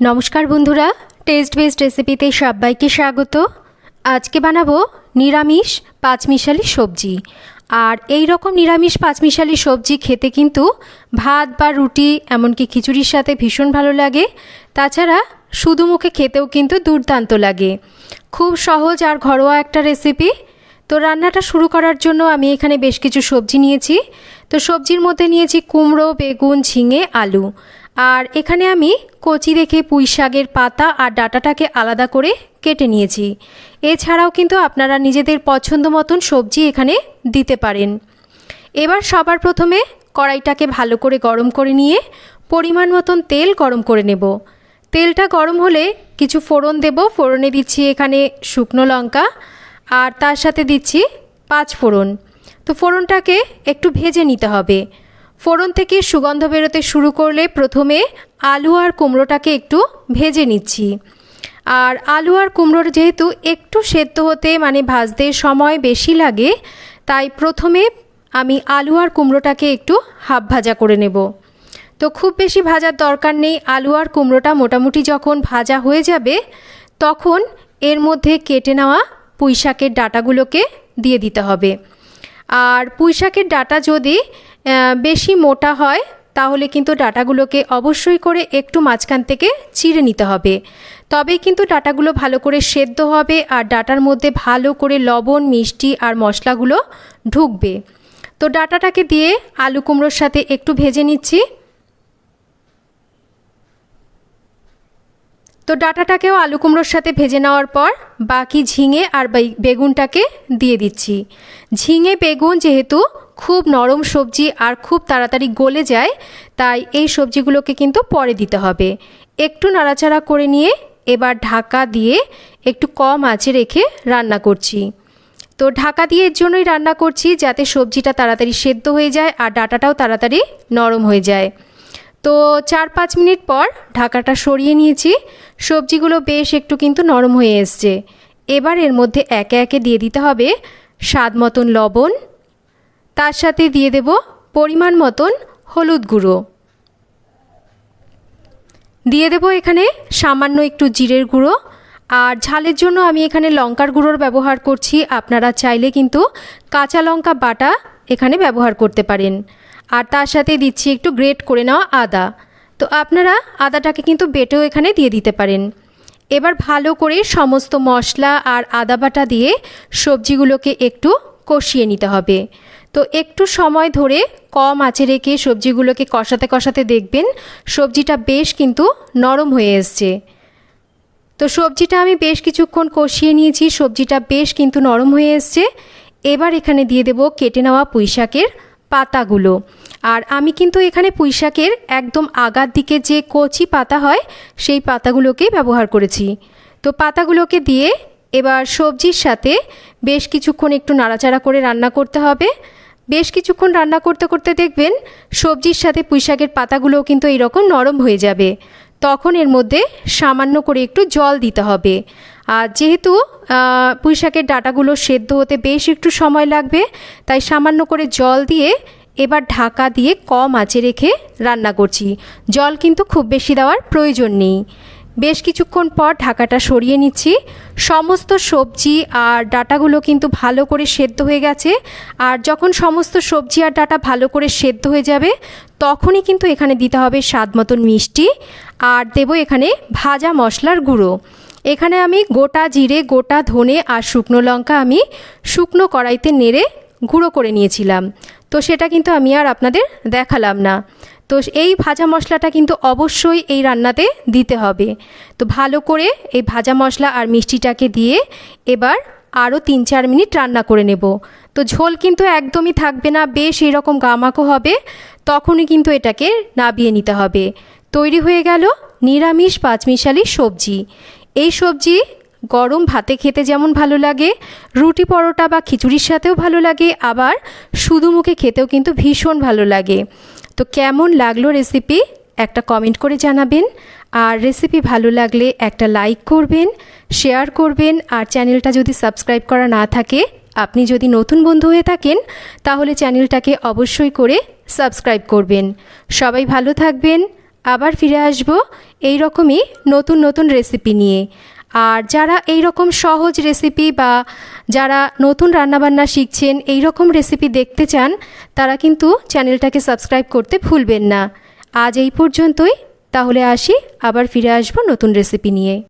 নমস্কার বন্ধুরা test based রেসিপিতে সবাইকে স্বাগত। আজকে বানাবো নিরামিষ পাঁচমিশালি সবজি। আর এই রকম নিরামিষ পাঁচমিশালি সবজি খেতে কিন্তু ভাত বা রুটি, এমনকি খিচুড়ির সাথে ভীষণ ভালো লাগে। তাছাড়া শুধু মুখে খেতেও কিন্তু দুর্দান্ত লাগে। খুব সহজ আর ঘরোয়া একটা রেসিপি তো রান্নাটা শুরু করার জন্য আমি এখানে বেশ কিছু সবজি নিয়েছি। তো সবজির মধ্যে নিয়েছি কুমড়ো, বেগুন, ঝিঙে, আলু। আর এখানে আমি কচি রেখে পুঁই শাকের পাতা আর ডাটাটাকে আলাদা করে কেটে নিয়েছি। এছাড়াও কিন্তু আপনারা নিজেদের পছন্দ মতন সবজি এখানে দিতে পারেন। এবার সবার প্রথমে কড়াইটাকে ভালো করে গরম করে নিয়ে পরিমাণ মতন তেল গরম করে নেব। তেলটা গরম হলে কিছু ফোড়ন দেব। ফোড়নে দিচ্ছি এখানে শুকনো লঙ্কা আর তার সাথে দিচ্ছি পাঁচ ফোড়ন। তো ফোড়নটাকে একটু ভেজে নিতে হবে। ফোড়ন থেকে সুগন্ধ বেরোতে শুরু করলে প্রথমে আলু আর কুমড়োটাকে একটু ভেজে নিচ্ছি। আর আলু আর কুমড়োর যেহেতু একটু সেদ্ধ হতে মানে ভাজতে সময় বেশি লাগে, তাই প্রথমে আমি আলু আর কুমড়োটাকে একটু হাফ ভাজা করে নেব। তো খুব বেশি ভাজার দরকার নেই, আলু আর কুমড়োটা মোটামুটি যখন ভাজা হয়ে যাবে, তখন এর মধ্যে কেটে নেওয়া পুঁই শাকের ডাটাগুলোকে দিয়ে দিতে হবে। আর পুঁইশাকের ডাটা যদি বেশি মোটা হয়, তাহলে কিন্তু ডাটাগুলোকে অবশ্যই করে একটু মাঝখান থেকে চিড়ে নিতে হবে। তবেই কিন্তু ডাটাগুলো ভালো করে সেদ্ধ হবে আর ডাটার মধ্যে ভালো করে লবণ, মিষ্টি আর মশলাগুলো ঢুকবে। তো ডাটাটাকে দিয়ে আলু কুমড়োর সাথে একটু ভেজে নিচ্ছি। তো ডাটাটাকেও আলু কুমড়োর সাথে ভেজে নেওয়ার পর বাকি ঝিঙে আর বেগুনটাকে দিয়ে দিচ্ছি। ঝিঙে, বেগুন যেহেতু খুব নরম সবজি আর খুব তাড়াতাড়ি গলে যায়, তাই এই সবজিগুলোকে কিন্তু পরে দিতে হবে। একটু নাড়াচাড়া করে নিয়ে এবার ঢাকা দিয়ে একটু কম আঁচে রেখে রান্না করছি। তো ঢাকা দিয়ে এর জন্যই রান্না করছি যাতে সবজিটা তাড়াতাড়ি সেদ্ধ হয়ে যায় আর ডাটাটাও তাড়াতাড়ি নরম হয়ে যায়। তো চার পাঁচ মিনিট পর ঢাকাটা সরিয়ে নিয়েছি। সবজিগুলো বেশ একটু কিন্তু নরম হয়ে এসছে। এবার এর মধ্যে একে একে দিয়ে দিতে হবে স্বাদ মতন লবণ। তার সাথে দিয়ে দেব পরিমাণ মতন হলুদ গুঁড়ো। দিয়ে দেব এখানে সামান্য একটু জিরের গুঁড়ো। আর ঝালের জন্য আমি এখানে লঙ্কার গুঁড়োর ব্যবহার করছি। আপনারা চাইলে কিন্তু কাঁচা লঙ্কা বাটা এখানে ব্যবহার করতে পারেন। আর তার সাথে দিচ্ছি একটু গ্রেট করে নেওয়া আদা। তো আপনারা আদাটাকে কিন্তু বেটেও এখানে দিয়ে দিতে পারেন। এবার ভালো করে সমস্ত মশলা আর আদা বাটা দিয়ে সবজিগুলোকে একটু কষিয়ে নিতে হবে। তো একটু সময় ধরে কম আঁচে রেখে সবজিগুলোকে কষাতে কষাতে দেখবেন সবজিটা বেশ কিন্তু নরম হয়ে এসছে। তো সবজিটা আমি বেশ কিছুক্ষণ কষিয়ে নিয়েছি, সবজিটা বেশ কিন্তু নরম হয়ে এসছে। এবার এখানে দিয়ে দেব কেটে নেওয়া পুঁইশাকের পাতাগুলো। আর আমি কিন্তু এখানে পুঁইশাকের একদম আগার দিকে যে কচি পাতা হয়, সেই পাতাগুলোকেই ব্যবহার করেছি। তো পাতাগুলোকে দিয়ে এবার সবজির সাথে বেশ কিছুক্ষণ একটু নাড়াচাড়া করে রান্না করতে হবে। বেশ কিছুক্ষণ রান্না করতে করতে দেখবেন সবজির সাথে পুঁইশাকের পাতাগুলোও কিন্তু এইরকম নরম হয়ে যাবে। তখন এর মধ্যে সামান্য করে একটু জল দিতে হবে। আর যেহেতু পুঁইশাকের ডাটাগুলো সেদ্ধ হতে বেশ একটু সময় লাগবে, তাই সামান্য করে জল দিয়ে এবার ঢাকা দিয়ে কম আঁচে রেখে রান্না করছি। জল কিন্তু খুব বেশি দেওয়ার প্রয়োজন নেই। বেশ কিছুক্ষণ পর ঢাকাটা সরিয়ে নিচ্ছি। সমস্ত সবজি আর ডাটাগুলো কিন্তু ভালো করে সেদ্ধ হয়ে গেছে। আর যখন সমস্ত সবজি আর ডাটা ভালো করে সেদ্ধ হয়ে যাবে, তখনই কিন্তু এখানে দিতে হবে স্বাদ মতন মিষ্টি। আর দেবো এখানে ভাজা মশলার গুঁড়ো। এখানে আমি গোটা জিরে, গোটা ধনে আর শুকনো লঙ্কা আমি শুকনো কড়াইতে নেড়ে গুঁড়ো করে নিয়েছিলাম। তো সেটা কিন্তু আমি আর আপনাদের দেখালাম না। তো এই ভাজা মশলাটা কিন্তু অবশ্যই এই রান্নাতে দিতে হবে। তো ভালো করে এই ভাজা মশলা আর মিষ্টিটাকে দিয়ে এবার আরও তিন চার মিনিট রান্না করে নেব। তো ঝোল কিন্তু একদমই থাকবে না, বেশ এরকম গামাকো হবে, তখনই কিন্তু এটাকে নাবিয়ে নিতে হবে। তৈরি হয়ে গেল নিরামিষ পাঁচমিশালি সবজি। এই সবজি গরম ভাতে খেতে যেমন ভালো লাগে, রুটি পরোটা বা খিচুড়ির সাথেও ভালো লাগে, আবার শুধু মুখে খেতেও কিন্তু ভীষণ ভালো লাগে। তো কেমন লাগল রেসিপি একটা কমেন্ট করে জানাবেন। আর রেসিপি ভালো লাগলে একটা লাইক করবেন শেয়ার করবেন। আর চ্যানেলটা যদি সাবস্ক্রাইব করা না থাকে, আপনি যদি নতুন বন্ধু হয়ে থাকেন, তাহলে চ্যানেলটাকে অবশ্যই করে সাবস্ক্রাইব করবেন। সবাই ভালো থাকবেন। আবার ফিরে আসব। এই রকমই নতুন নতুন রেসিপি নিয়ে। আর যারা এই রকম সহজ রেসিপি বা যারা নতুন রান্নাবান্না শিখছেন এই রকম রেসিপি দেখতে চান, তারা কিন্তু চ্যানেলটাকে সাবস্ক্রাইব করতে ভুলবেন না। আজ এই পর্যন্তই, তাহলে আসি, আবার ফিরে আসব নতুন রেসিপি নিয়ে।